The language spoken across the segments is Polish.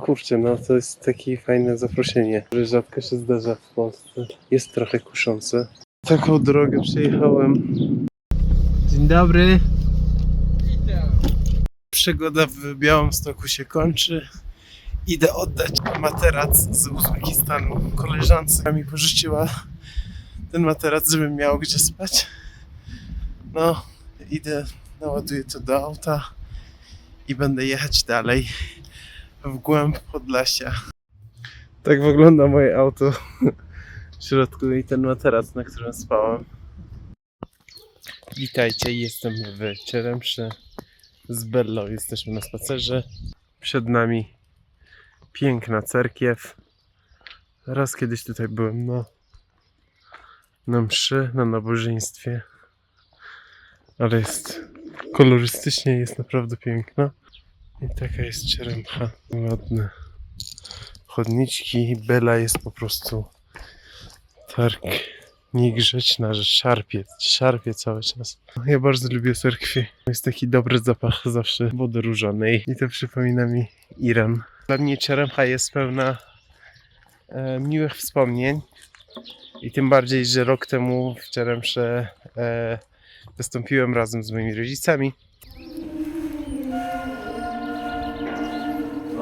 Kurczę, no to jest takie fajne zaproszenie, które rzadko się zdarza w Polsce. Jest trochę kuszące. Taką drogę przejechałem. Dzień dobry. Przygoda w Białymstoku się kończy. Idę oddać materac z Uzbekistanu koleżance, mi pożyczyła ten materac, żebym miał gdzie spać. No, idę, naładuję to do auta i będę jechać dalej w głąb Podlasia. Tak wygląda moje auto w środku i ten materac, na którym spałem. Witajcie, jestem w Cielemszy z Bellą. Jesteśmy na spacerze. Przed nami piękna cerkiew. Raz kiedyś tutaj byłem na, na mszy, na nabożeństwie. Ale jest kolorystycznie, jest naprawdę piękna. I taka jest czeremcha. Ładne chodniczki. Bela jest po prostu tak niegrzeczna, że szarpie, szarpie cały czas. Ja bardzo lubię cerkwie. Jest taki dobry zapach zawsze wody różanej i to przypomina mi Iran. Dla mnie czeremcha jest pełna e, miłych wspomnień i tym bardziej, że rok temu w Czeremsze e, wystąpiłem razem z moimi rodzicami.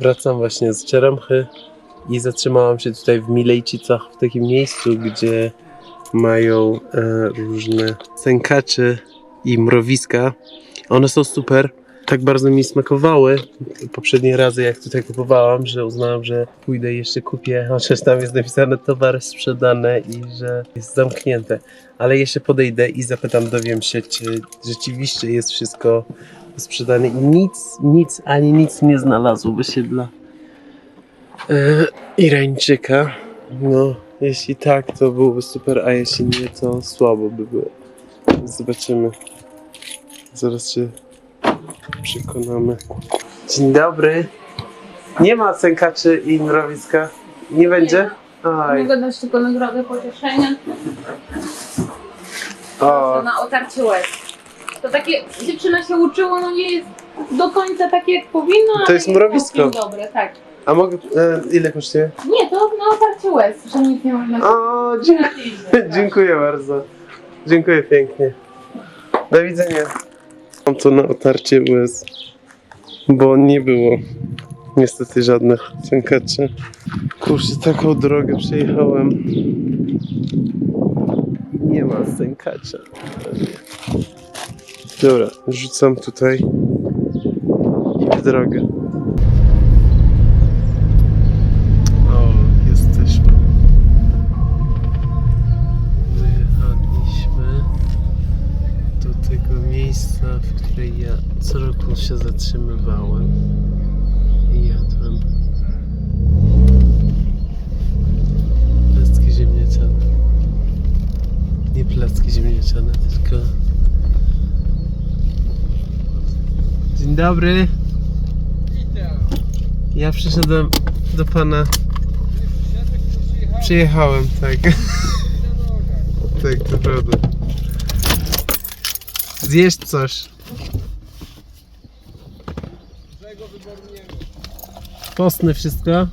Wracam właśnie z Czeremchy i zatrzymałam się tutaj w Milejcicach, w takim miejscu, gdzie mają e, różne sękacze i mrowiska. One są super. Tak bardzo mi smakowały poprzednie razy, jak tutaj kupowałam, że uznałam, że pójdę jeszcze kupię, chociaż tam jest napisane towar sprzedane i że jest zamknięte. Ale jeszcze podejdę i zapytam, dowiem się, czy rzeczywiście jest wszystko sprzedane i nic, nic, ani nic nie znalazłoby się dla e, Irańczyka. No, jeśli tak, to byłoby super, a jeśli nie, to słabo by było. Zobaczymy. Zaraz się przekonamy. Dzień dobry. Nie ma sękaczy i mrowiska. Nie będzie? Aj. Mogę dać tylko nagrodę pocieszenia O, na otarcie łez. To takie, dziewczyna się uczyło, no nie jest do końca takie jak powinno, ale jest mrowisko. całkiem dobre, tak. a mogę. E, ile kosztuje? Nie, to na otarcie łez, że nic nie można O, kupić. dziękuję bardzo. Dziękuję pięknie. Do widzenia. Mam to na otarcie łez, bo nie było niestety żadnych sękaczy. Kurczę, taką drogę przejechałem. Nie ma sękacza. Dobra, rzucam tutaj i w drogę. O, jesteśmy. Wyjechaliśmy do tego miejsca, w której ja co roku się zatrzymywałem i jadłem placki ziemniaczane. Nie placki ziemniaczane, tylko... Dzień dobry. Ja przyszedłem do pana. Przyjechałem, tak. Tak, to prawda. Coś. Czego wyboru nie ma. Postne wszystko.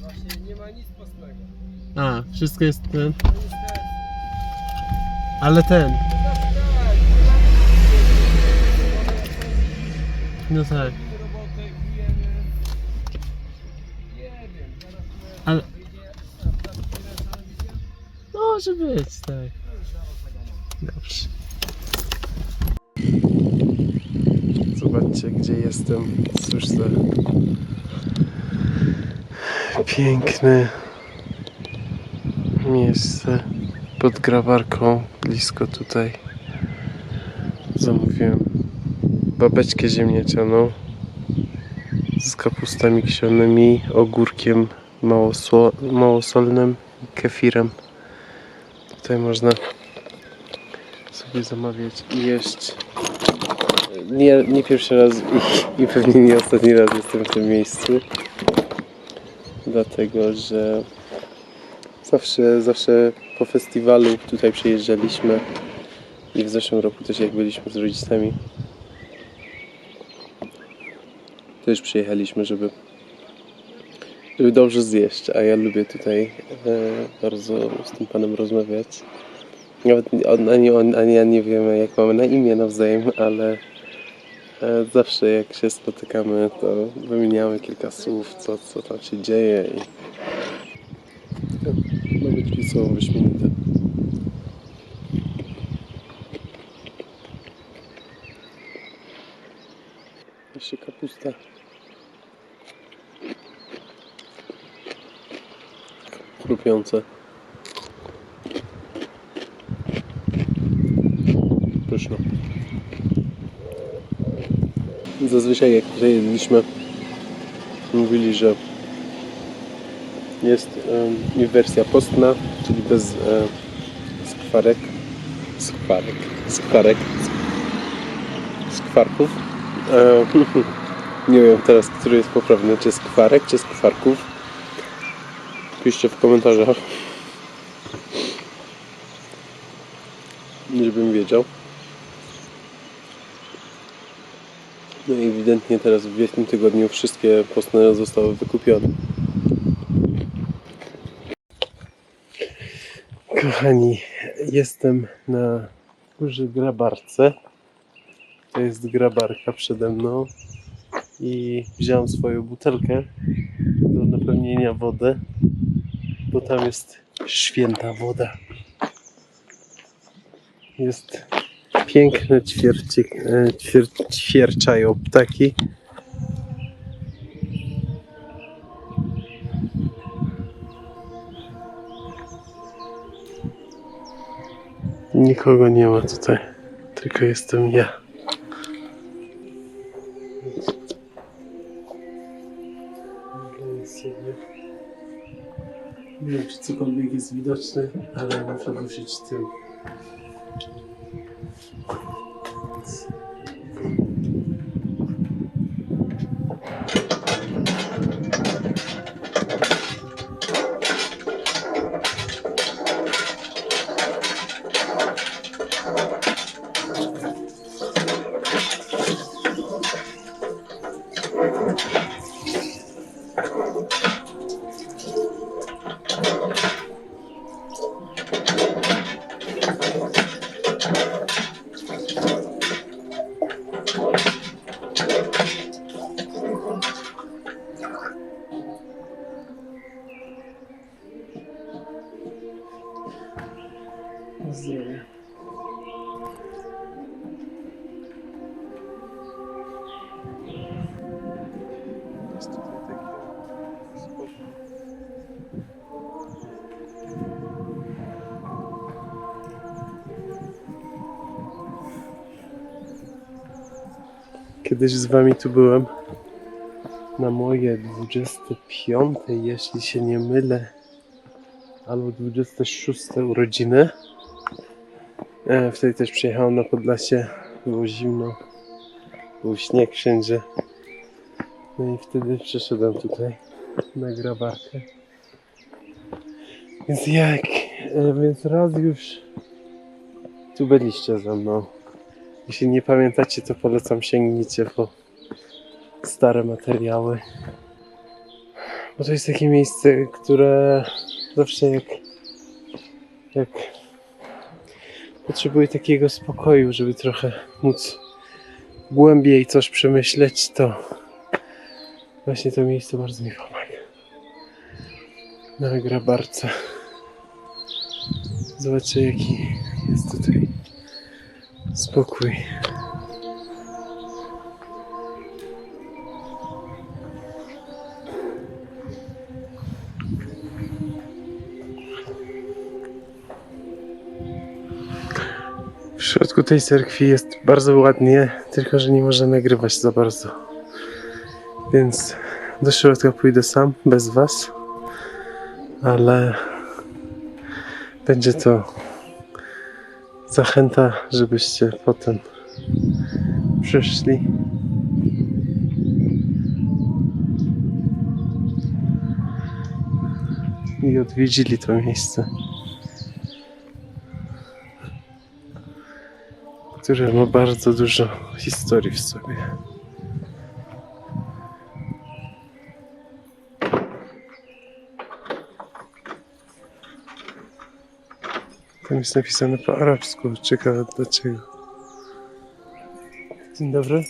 Właśnie nie ma nic postnego. A, wszystko jest ten. Ale ten. No tak. Ale-. Może być, tak. Dobrze. Zobaczcie, gdzie jestem. Cóż za piękne miejsce pod grawarką, blisko tutaj. Zamówiłem babeczkę ziemniaczaną z kapustami kiszonymi, ogórkiem małosolnym kefirem. Tutaj można sobie zamawiać i jeść. Nie, nie pierwszy raz i, i pewnie nie ostatni raz jestem w tym miejscu. Dlatego, że zawsze, zawsze po festiwalu tutaj przyjeżdżaliśmy i w zeszłym roku też jak byliśmy z rodzicami też przyjechaliśmy, żeby żeby dobrze zjeść, a ja lubię tutaj e, bardzo z tym panem rozmawiać. Nawet on, ani on, ani ja nie wiemy jak mamy na imię nawzajem, ale e, zawsze jak się spotykamy, to wymieniamy kilka słów, co, co tam się dzieje i no, być są wyśmienite. Jeszcze kapusta. Chrupiące. Pyszne. Zazwyczaj jak jedliśmy, mówili, że jest i wersja postna, czyli bez e, skwarek, skwarek, skwarek, sk- skwarków. E, nie wiem teraz, który jest poprawny, czy skwarek, czy skwarków. Piszcie w komentarzach, żebym wiedział. No i ewidentnie teraz w Wielkim Tygodniu wszystkie postne zostały wykupione. Kochani, jestem na górze Grabarce. To jest grabarka przede mną. I wziąłem swoją butelkę do napełnienia wody, bo tam jest święta woda. Jest piękne ćwiercie, e, ćwier, ćwierczają ptaki. Nikogo nie ma tutaj, tylko jestem ja. Widoczne, ale muszę ruszyć tym. Zdrowie. Kiedyś z wami tu byłem na moje 25, jeśli się nie mylę, albo 26 urodziny. E, wtedy też przyjechałem na Podlasie, było zimno, był śnieg wszędzie. No i wtedy przyszedłem tutaj na grabarkę. Więc jak, e, więc raz już tu byliście ze mną. Jeśli nie pamiętacie, to polecam sięgnijcie po stare materiały. Bo to jest takie miejsce, które zawsze jak, jak potrzebuję takiego spokoju, żeby trochę móc głębiej coś przemyśleć, to właśnie to miejsce bardzo mi pomaga. Na grabarce. Zobaczcie jaki jest tutaj spokój. W środku tej cerkwi jest bardzo ładnie, tylko że nie można nagrywać za bardzo. Więc do środka pójdę sam, bez was. ale będzie to zachęta, żebyście potem przyszli. I odwiedzili to miejsce, które ma bardzo dużo historii w sobie. Tam jest napisane po arabsku. Ciekawe dlaczego. Dzień dobry.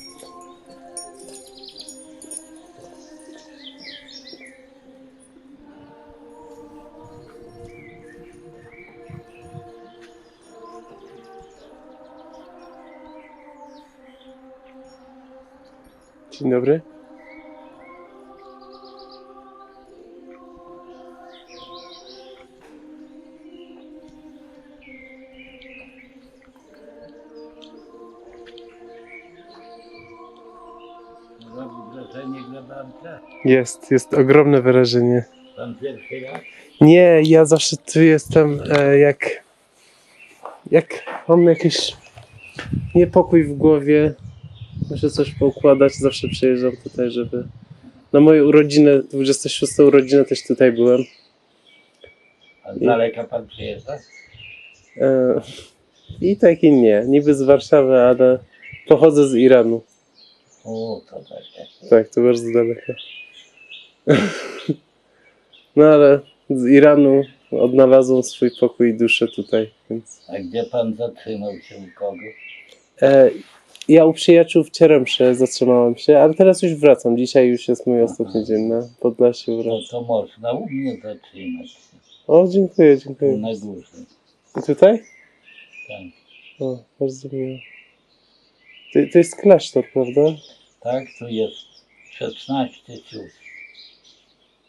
Dzień dobry. Jest, jest ogromne wyrażenie. Pan pierwszy raz? Nie, ja zawsze tu jestem e, jak. Jak mam jakiś niepokój w głowie, muszę coś poukładać, zawsze przyjeżdżam tutaj, żeby. Na moje urodziny, 26 urodziny też tutaj byłem. A z daleka pan przyjeżdża? E, I tak i nie. Niby z Warszawy, ale pochodzę z Iranu. O, to takie. Tak, to bardzo daleko. No ale z Iranu odnalazłem swój pokój i duszę tutaj, więc. A gdzie pan zatrzymał się u kogo? E, ja u przyjaciół w Cieremsze zatrzymałem się, ale teraz już wracam. Dzisiaj już jest mój ostatni dzień na Podlasiu. No Wracam. to można u mnie zatrzymać się. O, dziękuję, Tu dziękuję. na górze. I tutaj? Tak. O, bardzo miło. To, to jest klasztor, prawda? tak, tu jest 16 sióstr.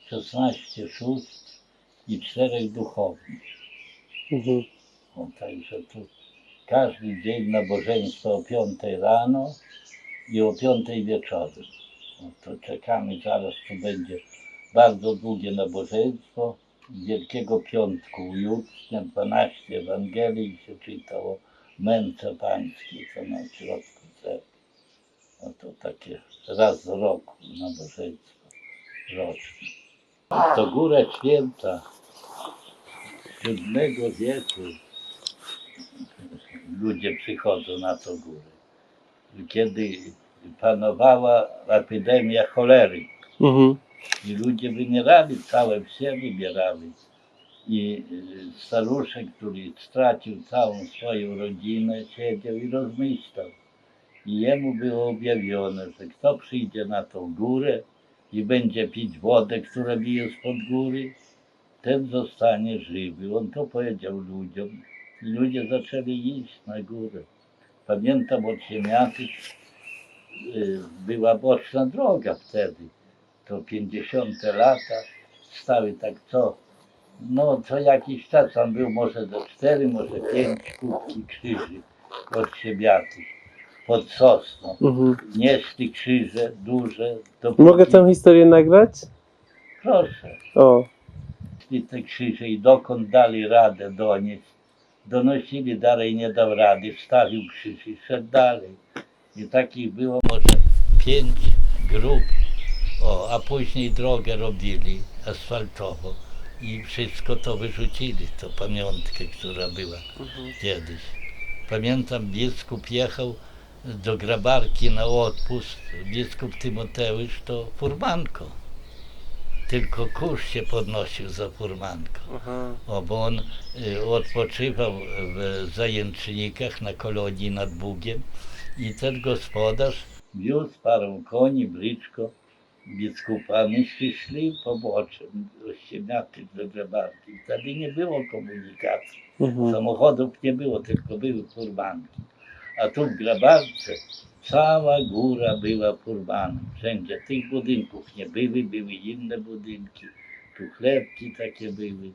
16 sióstr i czterech duchownych. Mhm. O, także tu każdy dzień nabożeństwo o 5 rano i o 5 wieczorem. No to czekamy, zaraz tu będzie bardzo długie nabożeństwo. Wielkiego Piątku jutrznia 12 Ewangelii się czytało męce pańskie, co na środku cerkwi. No to takie raz w roku nabożeństwo roczne. To Góra Święta VII wieku ludzie przychodzą na tą górę. Kiedy panowała epidemia cholery Mhm. i ludzie wymierali, całe wsie wymierali. I y, staruszek, który stracił całą swoją rodzinę, siedział i rozmyślał. I jemu było objawione, że kto przyjdzie na tą górę i będzie pić wodę, która bije spod góry, ten zostanie żywy. On to powiedział ludziom ludzie zaczęli iść na górę. Pamiętam od Siemiatych y, była boczna droga wtedy. To 50 lata stały tak co, no co jakiś czas tam był może do cztery, może pięć kubki krzyży od Siemiatych pod sosną. Mhm. Nieśli krzyże duże. Do Mogę tę historię nagrać? Proszę. O, Nieśli te krzyże i dokąd dali radę donieść. Donosili dalej, nie dał rady, wstawił krzyż i szedł dalej. I takich było może pięć grup, o, a później drogę robili asfaltowo i wszystko to wyrzucili, to pamiątkę, która była kiedyś. Pamiętam, biskup jechał do grabarki na odpust, biskup Tymoteusz to furmanko. Tylko kurz się podnosił za furmanką. aha. O, bo on y, odpoczywał w zajęcznikach na kolonii nad Bugiem i ten gospodarz wiózł parę koni, bryczko biskupa. Myśmy szli poboczem do Siemiaty, do Grzebarki. Wtedy nie było komunikacji. Mhm. Samochodów nie było, tylko były furmanki. A tu w Grabarce cała góra była furmanem. Wszędzie tych budynków nie były, były inne budynki. Tu chlebki takie były,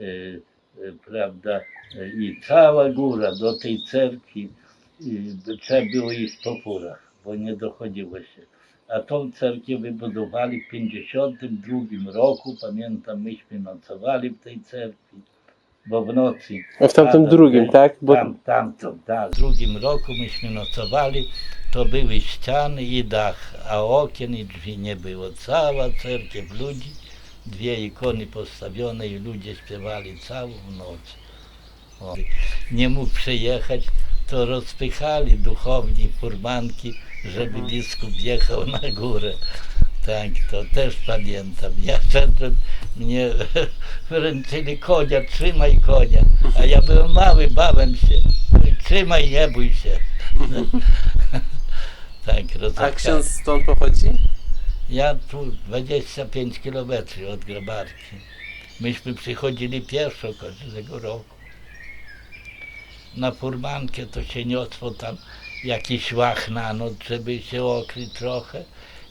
e, e, prawda? E, I cała góra do tej cerkwi e, trzeba było iść po furach, bo nie dochodziło się. A tą cerkiew wybudowali w 52 roku. Pamiętam, myśmy nocowali w tej cerkwi, bo w nocy. A w tamtym tata drugim, tak? Bo Tam, tam, to, tak. W drugim roku myśmy nocowali, to były ściany i dach, a okien i drzwi nie było. Cała cerkiew ludzi, dwie ikony postawione i ludzie śpiewali całą noc. O. Nie mógł przyjechać, to rozpychali duchowni, furmanki, żeby biskup jechał na górę. Tak, to też pamiętam. Ja szedłem, mnie wręczyli konia, trzymaj konia. A ja byłem mały, bałem się. Trzymaj, nie bój się. tak, A rozepchali. ksiądz stąd pochodzi? Ja tu 25 km od Grabarki. Myśmy przychodzili pieszo każdego roku. Na furmankę to się niosło tam jakiś łach na noc, żeby się okryć trochę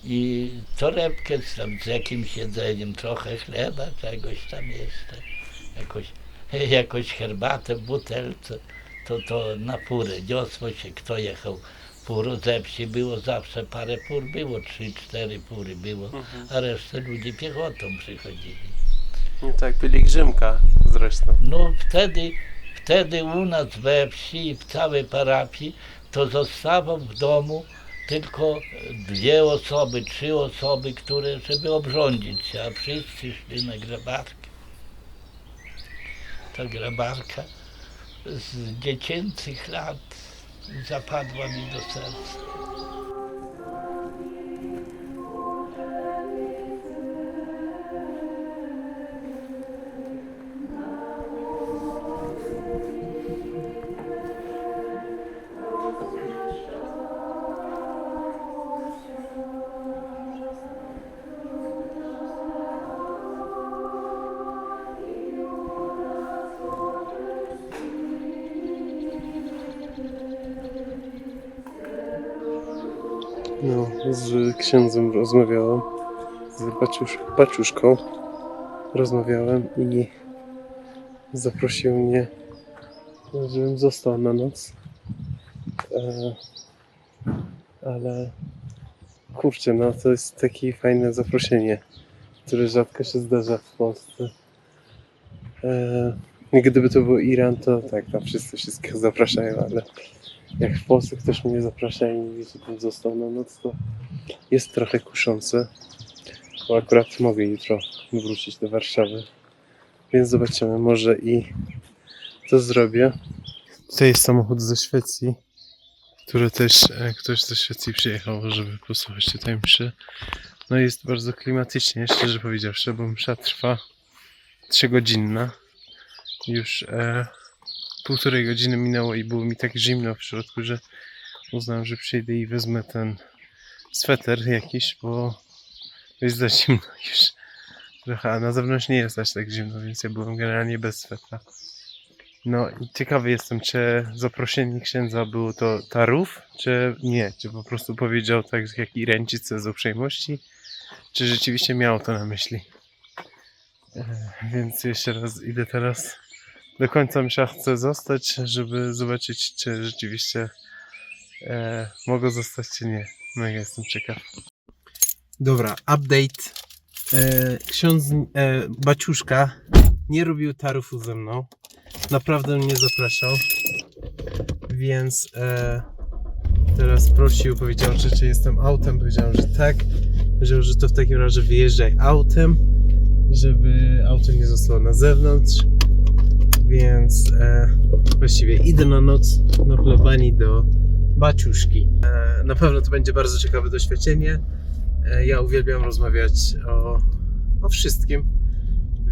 i torebkę z, tam, z jakimś jedzeniem, trochę chleba, czegoś tam jeszcze, jakoś, jakoś herbatę w butelce, to, to na furę niosło się, kto jechał furą, ze wsi było zawsze parę fur, było trzy, cztery fury było, a resztę ludzi piechotą przychodzili. No tak, pielgrzymka zresztą. No wtedy, wtedy u nas we wsi i w całej parafii to zostawał w domu tylko dwie osoby, trzy osoby, które, żeby obrządzić się, a wszyscy szli na grabarkę. Ta grabarka z dziecięcych lat zapadła mi do serca. No, z księdzem rozmawiałem, z baczusz, baczuszką rozmawiałem i zaprosił mnie, żebym został na noc. E, ale kurczę, no to jest takie fajne zaproszenie, które rzadko się zdarza w Polsce. E, gdyby to był Iran, to tak, tam wszyscy wszystkich zapraszają, ale jak w Polsce ktoś mnie zaprasza i mówi, żebym został na noc, to jest trochę kuszące, bo akurat mogę jutro wrócić do Warszawy, więc zobaczymy, może i to zrobię. Tutaj jest samochód ze Szwecji, który też e, ktoś ze Szwecji przyjechał, żeby posłuchać tutaj mszy. No jest bardzo klimatycznie, szczerze powiedziawszy, bo msza trwa 3 godzinna. Już e, półtorej godziny minęło i było mi tak zimno w środku, że uznałem, że przyjdę i wezmę ten sweter jakiś, bo jest za zimno już trochę, a na zewnątrz nie jest aż tak zimno, więc ja byłem generalnie bez sweta. No i ciekawy jestem, czy zaproszenie księdza było to tarów, czy nie, czy po prostu powiedział tak jak i ręcice z uprzejmości, czy rzeczywiście miał to na myśli. E, Więc jeszcze raz idę teraz do końca msza chcę zostać, żeby zobaczyć, czy rzeczywiście e, mogę zostać, czy nie. No ja jestem ciekaw. Dobra, update. E, ksiądz e, Baciuszka nie robił tarufu ze mną. Naprawdę mnie zapraszał. Więc e, teraz prosił, powiedział, że czy jestem autem. Powiedziałem, że tak. Powiedział, że to w takim razie wyjeżdżaj autem, żeby auto nie zostało na zewnątrz więc e, właściwie idę na noc na plebanii do Baciuszki. E, na pewno to będzie bardzo ciekawe doświadczenie. E, ja uwielbiam rozmawiać o, o wszystkim,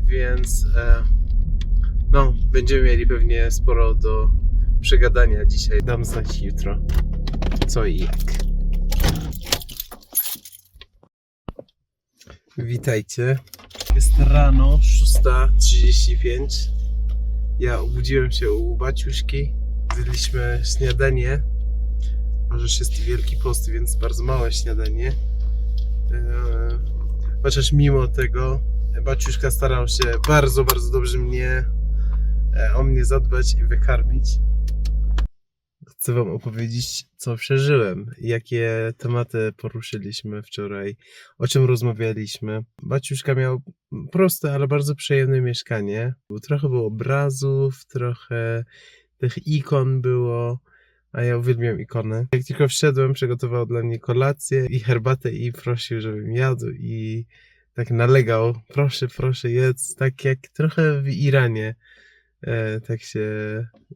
więc e, no, będziemy mieli pewnie sporo do przegadania dzisiaj. Dam znać jutro co i jak. Witajcie. Jest rano 6.35. Ja obudziłem się u baciuszki, zjedliśmy śniadanie, chociaż jest Wielki Post, więc bardzo małe śniadanie. Eee, Chociaż mimo tego baciuszka starał się bardzo, bardzo dobrze mnie, e, o mnie zadbać i wykarmić. Chcę Wam opowiedzieć, co przeżyłem, jakie tematy poruszyliśmy wczoraj, o czym rozmawialiśmy. Baciuszka miał proste, ale bardzo przyjemne mieszkanie. Trochę było obrazów, trochę tych ikon było, a ja uwielbiam ikony. Jak tylko wszedłem, przygotował dla mnie kolację i herbatę i prosił, żebym jadł i tak nalegał, proszę, proszę jedz, tak jak trochę w Iranie e, tak się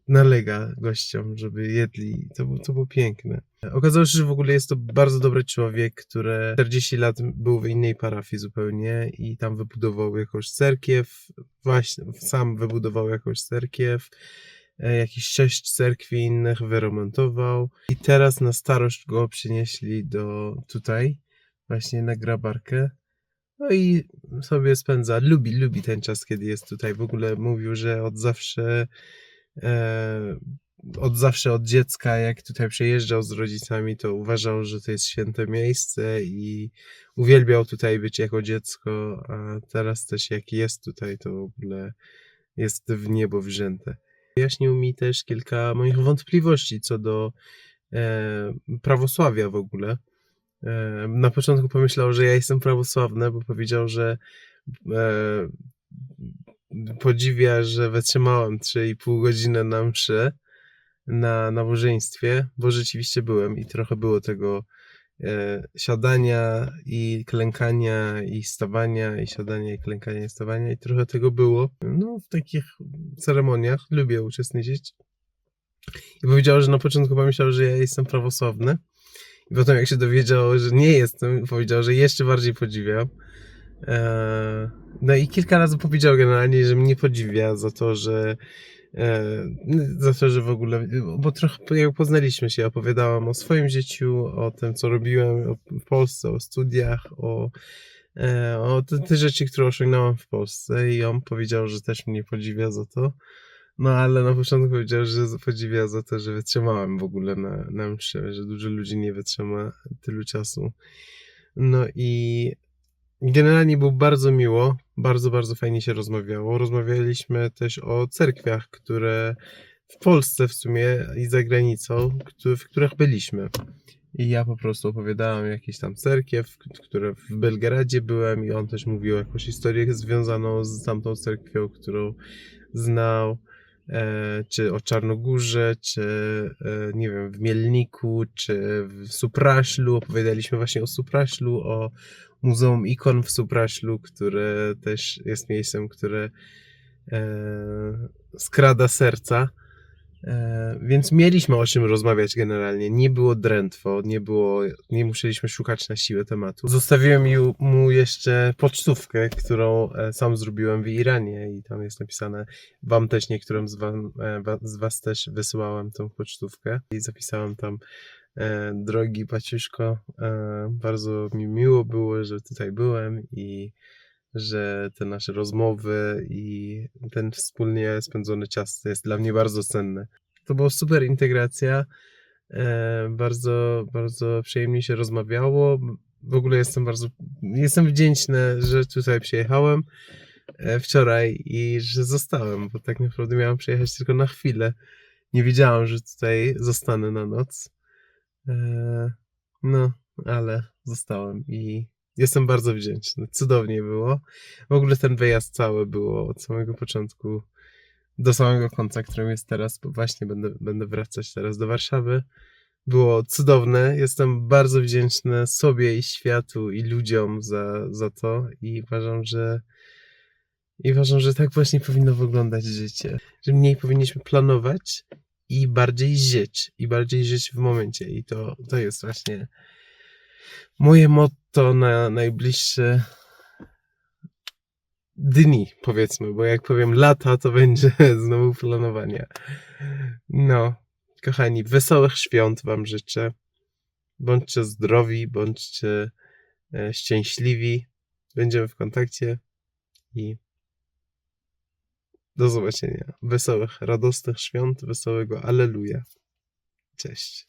nalega gościom, żeby jedli. To, to było piękne. Okazało się, że w ogóle jest to bardzo dobry człowiek, który 40 lat był w innej parafii zupełnie i tam wybudował jakąś cerkiew, właśnie sam wybudował jakąś cerkiew, e, jakieś sześć cerkwi innych wyremontował i teraz na starość go przynieśli do tutaj, właśnie na grabarkę. No i sobie spędza, lubi, lubi ten czas, kiedy jest tutaj. W ogóle mówił, że od zawsze, e, od zawsze, od dziecka, jak tutaj przyjeżdżał z rodzicami, to uważał, że to jest święte miejsce i uwielbiał tutaj być jako dziecko, a teraz też jak jest tutaj, to w ogóle jest w niebo wzięte. Wyjaśnił mi też kilka moich wątpliwości co do e, prawosławia w ogóle. Na początku pomyślał, że ja jestem prawosławny, bo powiedział, że e, podziwia, że wytrzymałem 3,5 godziny na mszy na nabożeństwie, bo rzeczywiście byłem i trochę było tego e, siadania i klękania i stawania i siadania i klękania i stawania i trochę tego było. No, w takich ceremoniach lubię uczestniczyć. I powiedział, że na początku pomyślał, że ja jestem prawosławny. I potem jak się dowiedział, że nie jestem, powiedział, że jeszcze bardziej podziwia. Eee, No i kilka razy powiedział generalnie, że mnie podziwia za to, że e, za to, że w ogóle, bo trochę jak poznaliśmy się, opowiadałam o swoim życiu, o tym, co robiłem w Polsce, o studiach, o, e, o te, te rzeczy, które osiągnąłem w Polsce i on powiedział, że też mnie podziwia za to. No ale na początku powiedział, że podziwia za to, że wytrzymałem w ogóle na, na mszy, że dużo ludzi nie wytrzyma tylu czasu. No i generalnie było bardzo miło, bardzo, bardzo fajnie się rozmawiało. Rozmawialiśmy też o cerkwiach, które w Polsce w sumie i za granicą, w których byliśmy. I ja po prostu opowiadałem jakieś tam cerkiew, które w Belgradzie byłem i on też mówił jakąś historię związaną z tamtą cerkwią, którą znał czy o Czarnogórze, czy e, nie wiem, w Mielniku, czy w Supraślu. Opowiadaliśmy właśnie o Supraślu, o Muzeum Ikon w Supraślu, które też jest miejscem, które e, skrada serca. E, więc mieliśmy o czym rozmawiać generalnie. Nie było drętwo, nie było, nie musieliśmy szukać na siłę tematu. Zostawiłem mu jeszcze pocztówkę, którą e, sam zrobiłem w Iranie i tam jest napisane Wam też niektórym z, wam, e, z Was też wysyłałem tą pocztówkę i zapisałem tam drogi Paciuszko, bardzo mi miło było, że tutaj byłem i że te nasze rozmowy i ten wspólnie spędzony czas jest dla mnie bardzo cenny. To była super integracja, e, bardzo, bardzo przyjemnie się rozmawiało. W ogóle jestem bardzo, jestem wdzięczny, że tutaj przyjechałem e, wczoraj i że zostałem, bo tak naprawdę miałem przyjechać tylko na chwilę. Nie wiedziałem, że tutaj zostanę na noc. E, No, ale zostałem i jestem bardzo wdzięczny. Cudownie było. W ogóle ten wyjazd cały było od samego początku do samego końca, którym jest teraz, bo właśnie będę, będę wracać teraz do Warszawy. Było cudowne. Jestem bardzo wdzięczny sobie i światu i ludziom za, za to i uważam, że i uważam, że tak właśnie powinno wyglądać życie. Że mniej powinniśmy planować i bardziej żyć. I bardziej żyć w momencie. I to, to jest właśnie moje motto na najbliższe dni, powiedzmy, bo jak powiem lata, to będzie znowu planowania. No, kochani, wesołych świąt Wam życzę. Bądźcie zdrowi, bądźcie e, szczęśliwi. Będziemy w kontakcie i do zobaczenia. Wesołych, radosnych świąt, wesołego Alleluja. Cześć.